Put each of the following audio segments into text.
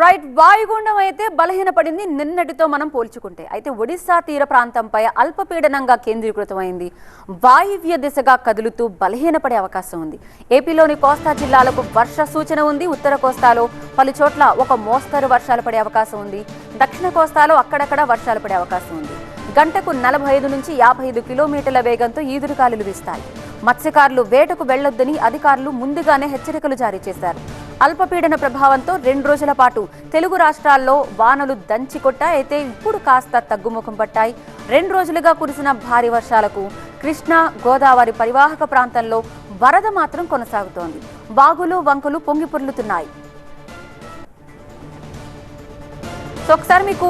Right వాయుగుండం అయితే బలహీనపడింది. నిన్నటితో మనం పోల్చుకుంటే అయితే ఒడిశా తీర ప్రాంతంపై అల్పపీడనంగా కేంద్రీకృతమైంది. వాయువ్య దిశగా కదులుతూ బలహీనపడే అవకాశం ఉంది. ఏపీలోని కోస్తా జిల్లాలకు వర్ష సూచన ఉంది. ఉత్తర కోస్తాలో పలు చోట్ల ఒక మోస్తరు వర్షాలు పడే అవకాశం ఉంది. దక్షిణ కోస్తాలో అక్కడక్కడ వర్షాలు పడే అవకాశం ఉంది. గంటకు నలభై ఐదు నుంచి యాభై ఐదు కిలోమీటర్ల వేగంతో ఈదురుగాలులు వీస్తాయి. మత్స్యకారులు వేటకు వెళ్ళొద్దని అధికారులు ముందుగానే హెచ్చరికలు జారీ చేశారు. అల్పపీడన ప్రభావంతో రెండు రోజుల పాటు తెలుగు రాష్ట్రాల్లో వానలు దంచి అయితే ఇప్పుడు కాస్త తగ్గుముఖం పట్టాయి. రెండు రోజులుగా కురిసిన భారీ వర్షాలకు కృష్ణా గోదావరి పరివాహక ప్రాంతంలో వరద మాత్రం కొనసాగుతోంది. బాగులు వంకలు పొంగిపొర్లుతున్నాయి సో ఒకసారి మీకు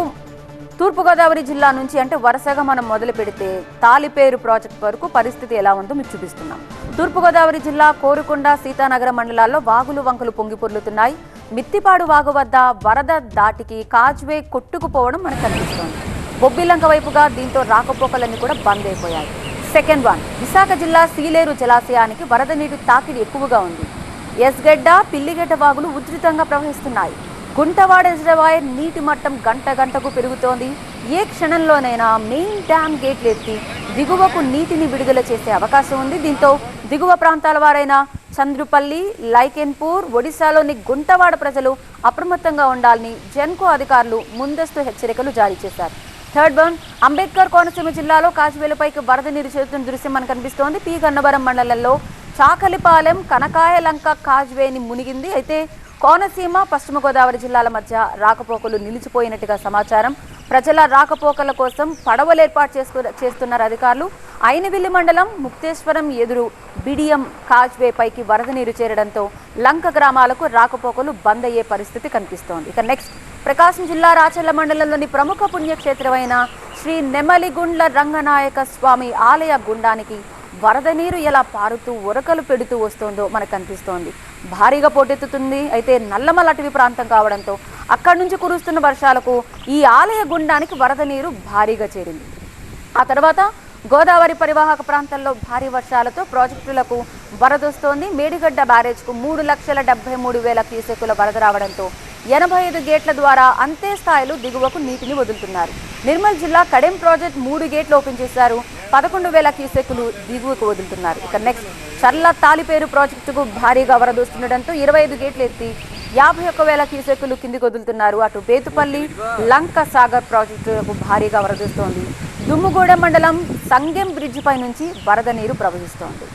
తూర్పుగోదావరి జిల్లా నుంచి అంటే వరుసగా మనం మొదలు పెడితే తాలిపేరు ప్రాజెక్ట్ వరకు పరిస్థితి ఎలా ఉందో మీకు చూపిస్తున్నాం. తూర్పుగోదావరి జిల్లా కోరుకొండ సీతానగర మండలాల్లో వాగులు వంకలు పొంగిపొర్లుతున్నాయి మిత్తిపాడు వాగు వద్ద వరద దాటికి కాజ్వే కొట్టుకుపోవడం మనకు కనిపిస్తోంది. బొబ్బిలంక వైపుగా దీంతో రాకపోకలన్నీ కూడా బంద్ అయిపోయాయి. సెకండ్ వన్ విశాఖ జిల్లా సీలేరు జలాశయానికి వరద నీటి తాకిడి ఎక్కువగా ఉంది. ఎస్గడ్డ పిల్లిగడ్డ వాగులు ఉధృతంగా ప్రవహిస్తున్నాయి. గుంటవాడ రిజర్వాయర్ నీటి మట్టం గంట గంటకు పెరుగుతోంది. ఏ క్షణంలోనైనా మెయిన్ డ్యామ్ గేట్లు ఎత్తి దిగువకు నీటిని విడుదల చేసే అవకాశం ఉంది. దీంతో దిగువ ప్రాంతాల వారైన చంద్రుపల్లి లైకెన్పూర్ ఒడిశాలోని గుంటవాడ ప్రజలు అప్రమత్తంగా ఉండాలని జెన్కో అధికారులు ముందస్తు హెచ్చరికలు జారీ చేశారు. థర్డ్ వన్ అంబేద్కర్ కోనసీమ జిల్లాలో కాజువేలుపైకి వరద నీరు చేరుతున్న దృశ్యం మనకు కనిపిస్తోంది. పి. గన్నవరం మండలంలో చాకలిపాలెం కనకాయలంక కాజ్వేని మునిగింది. అయితే కోనసీమ పశ్చిమ గోదావరి జిల్లాల మధ్య రాకపోకలు నిలిచిపోయినట్టుగా సమాచారం. ప్రజల రాకపోకల కోసం పడవలు ఏర్పాటు చేసుకు చేస్తున్నారు అధికారులు. అయినవిల్లి మండలం ముక్తేశ్వరం ఎదురు బిడియం కాజ్వే పైకి వరద నీరు చేరడంతో లంక గ్రామాలకు రాకపోకలు బంద్ అయ్యే పరిస్థితి కనిపిస్తోంది. ఇక నెక్స్ట్ ప్రకాశం జిల్లా రాచర్ల మండలంలోని ప్రముఖ పుణ్యక్షేత్రమైన శ్రీ నెమలిగుండ్ల రంగనాయక స్వామి ఆలయ గుండానికి వరద నీరు ఎలా పారుతూ ఉరకలు పెడుతూ వస్తుందో మనకు కనిపిస్తోంది. భారీగా పోటెత్తుతుంది. అయితే నల్లమల అటవీ ప్రాంతం కావడంతో అక్కడి నుంచి కురుస్తున్న వర్షాలకు ఈ ఆలయ గుండానికి వరద నీరు భారీగా చేరింది. ఆ తర్వాత గోదావరి పరివాహక ప్రాంతాల్లో భారీ వర్షాలతో ప్రాజెక్టులకు వరదొస్తోంది మేడిగడ్డ బ్యారేజ్కు మూడు లక్షల డెబ్బై మూడు వేల క్యూసెక్కుల వరద రావడంతో ఎనభై ఐదు గేట్ల ద్వారా అంతే స్థాయిలో దిగువకు నీటిని వదులుతున్నారు. నిర్మల్ జిల్లా కడెం ప్రాజెక్ట్ మూడు గేట్లు ఓపెన్ చేశారు. పదకొండు వేల క్యూసెక్కులు దిగువకు వదులుతున్నారు. ఇక నెక్స్ట్ చర్ల తాలిపేరు ప్రాజెక్టుకు భారీగా వరదొస్తుండటంతో ఇరవై ఐదు గేట్లు ఎత్తి యాభై ఒక్క వేల క్యూసెక్కులు కిందికి వదులుతున్నారు. అటు బేతుపల్లి లంక సాగర్ ప్రాజెక్టులకు భారీగా వరదొస్తోంది. దుమ్ముగూడెం మండలం సంగెం బ్రిడ్జ్ పై నుంచి వరద నీరు ప్రవహిస్తోంది.